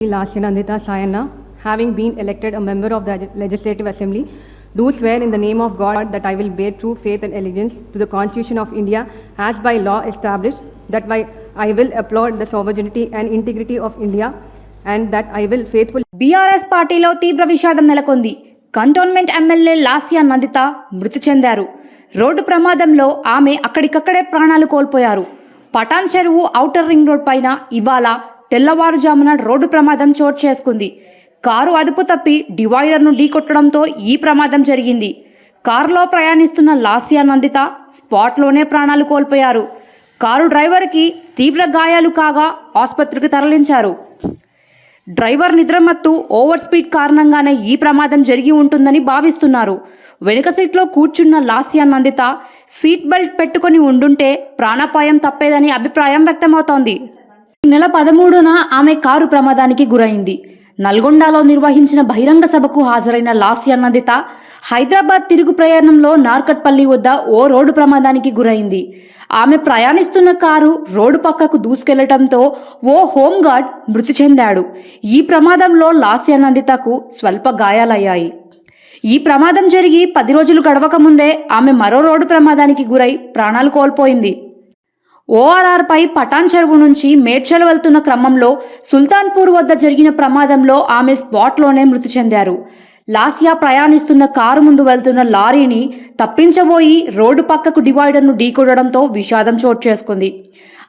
Last Nandita Sayana, having been elected a member of the Legislative Assembly, do swear in the name of God that I will bear true faith and allegiance to the Constitution of India as by law established, that by, I will applaud the sovereignty and integrity of India, and that I will faithfully BRS పార్టీలో తీవ్ర విషాదం నెలకొంది cantonment MLA Lasya Nanditha మృతి చెందారు road ప్రమాదంలో ఆమె అక్కడికక్కడే ప్రాణాలు కోల్పోయారు పటాన్ చెరువు ఔటర్ రింగ్ రోడ్ పైన ఇవాళ తెల్లవారుజామున రోడ్డు ప్రమాదం చోటు చేసుకుంది. కారు అదుపు తప్పి డివైడర్ను ఢీకొట్టడంతో ఈ ప్రమాదం జరిగింది. కారులో ప్రయాణిస్తున్న లాస్యా నందిత స్పాట్లోనే ప్రాణాలు కోల్పోయారు. కారు డ్రైవర్కి తీవ్ర గాయాలు కాగా ఆసుపత్రికి తరలించారు. డ్రైవర్ నిద్రమత్తు ఓవర్ స్పీడ్ కారణంగానే ఈ ప్రమాదం జరిగి ఉంటుందని భావిస్తున్నారు. వెనుక సీట్లో కూర్చున్న లాస్యా నందిత సీట్ బెల్ట్ పెట్టుకొని ఉండుంటే ప్రాణాపాయం తప్పేదని అభిప్రాయం వ్యక్తమవుతోంది. నెల పదమూడున ఆమె కారు ప్రమాదానికి గురైంది. నల్గొండలో నిర్వహించిన బహిరంగ సభకు హాజరైన లాస్య నందిత హైదరాబాద్ తిరుగు ప్రయాణంలో నార్కట్పల్లి వద్ద ఓ రోడ్డు ప్రమాదానికి గురైంది. ఆమె ప్రయాణిస్తున్న కారు రోడ్డు పక్కకు దూసుకెళ్ళటంతో ఓ హోంగార్డ్ మృతి చెందాడు. ఈ ప్రమాదంలో లాస్య నందితకు స్వల్ప గాయాలయ్యాయి. ఈ ప్రమాదం జరిగి పది రోజులు గడవక ముందే ఆమె మరో రోడ్డు ప్రమాదానికి గురై ప్రాణాలు కోల్పోయింది. ఓఆర్ఆర్పై పటాన్ చెరువు నుంచి మేడ్చల్ వెళ్తున్న క్రమంలో సుల్తాన్పూర్ వద్ద జరిగిన ప్రమాదంలో ఆమె స్పాట్లోనే మృతి చెందారు. లాసియా ప్రయాణిస్తున్న కారు ముందు వెళ్తున్న లారీని తప్పించబోయి రోడ్డు పక్కకు డివైడర్ను ఢీకొడడంతో విషాదం చోటు చేసుకుంది.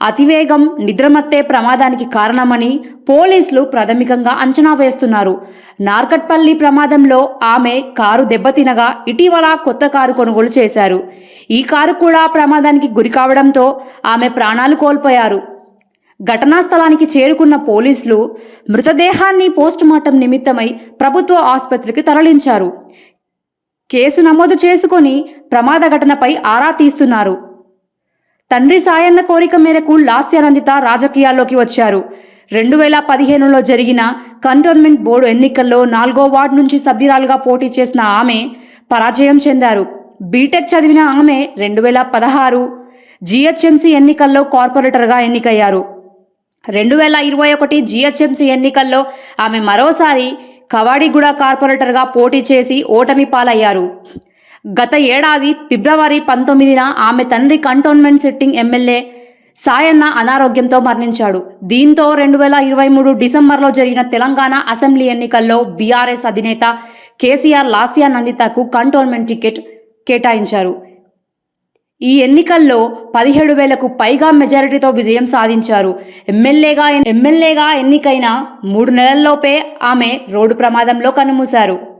అతివేగం నిద్రమత్తే ప్రమాదానికి కారణమని పోలీసులు ప్రాథమికంగా అంచనా వేస్తున్నారు. నార్కట్పల్లి ప్రమాదంలో ఆమె కారు దెబ్బతినగా ఇటీవల కొత్త కారు కొనుగోలు చేశారు. ఈ కారు కూడా ప్రమాదానికి గురి కావడంతో ఆమె ప్రాణాలు కోల్పోయారు. ఘటనా స్థలానికి చేరుకున్న పోలీసులు మృతదేహాన్ని పోస్టుమార్టం నిమిత్తమై ప్రభుత్వ ఆసుపత్రికి తరలించారు. కేసు నమోదు చేసుకొని ప్రమాద ఘటనపై ఆరా తీస్తున్నారు. తండ్రి సాయన్న కోరిక మేరకు లాస్యానందిత రాజకీయాల్లోకి వచ్చారు. రెండు వేల పదిహేనులో జరిగిన కంటోన్మెంట్ బోర్డు ఎన్నికల్లో నాలుగో వార్డు నుంచి సభ్యురాలుగా పోటీ చేసిన ఆమె పరాజయం చెందారు. బీటెక్ చదివిన ఆమె రెండు వేల పదహారు జిహెచ్ఎంసీ ఎన్నికల్లో కార్పొరేటర్గా ఎన్నికయ్యారు. రెండు వేల ఇరవై ఒకటి జిహెచ్ఎంసీ ఎన్నికల్లో ఆమె మరోసారి కవాడిగూడ కార్పొరేటర్గా పోటీ చేసి ఓటమి పాలయ్యారు. గత ఏడాది ఫిబ్రవరి పంతొమ్మిదిన ఆమె తండ్రి కంటోన్మెంట్ సిట్టింగ్ ఎమ్మెల్యే సాయన్న అనారోగ్యంతో మరణించాడు. దీంతో రెండు వేల ఇరవై మూడు డిసెంబర్లో జరిగిన తెలంగాణ అసెంబ్లీ ఎన్నికల్లో బీఆర్ఎస్ అధినేత కేసీఆర్ లాసియా నందితకు కంటోన్మెంట్ టికెట్ కేటాయించారు. ఈ ఎన్నికల్లో పదిహేడు వేలకు పైగా మెజారిటీతో విజయం సాధించారు. ఎమ్మెల్యేగా ఎమ్మెల్యేగా ఎన్నికైన మూడు నెలల్లోపే ఆమె రోడ్డు ప్రమాదంలో కన్నుమూశారు.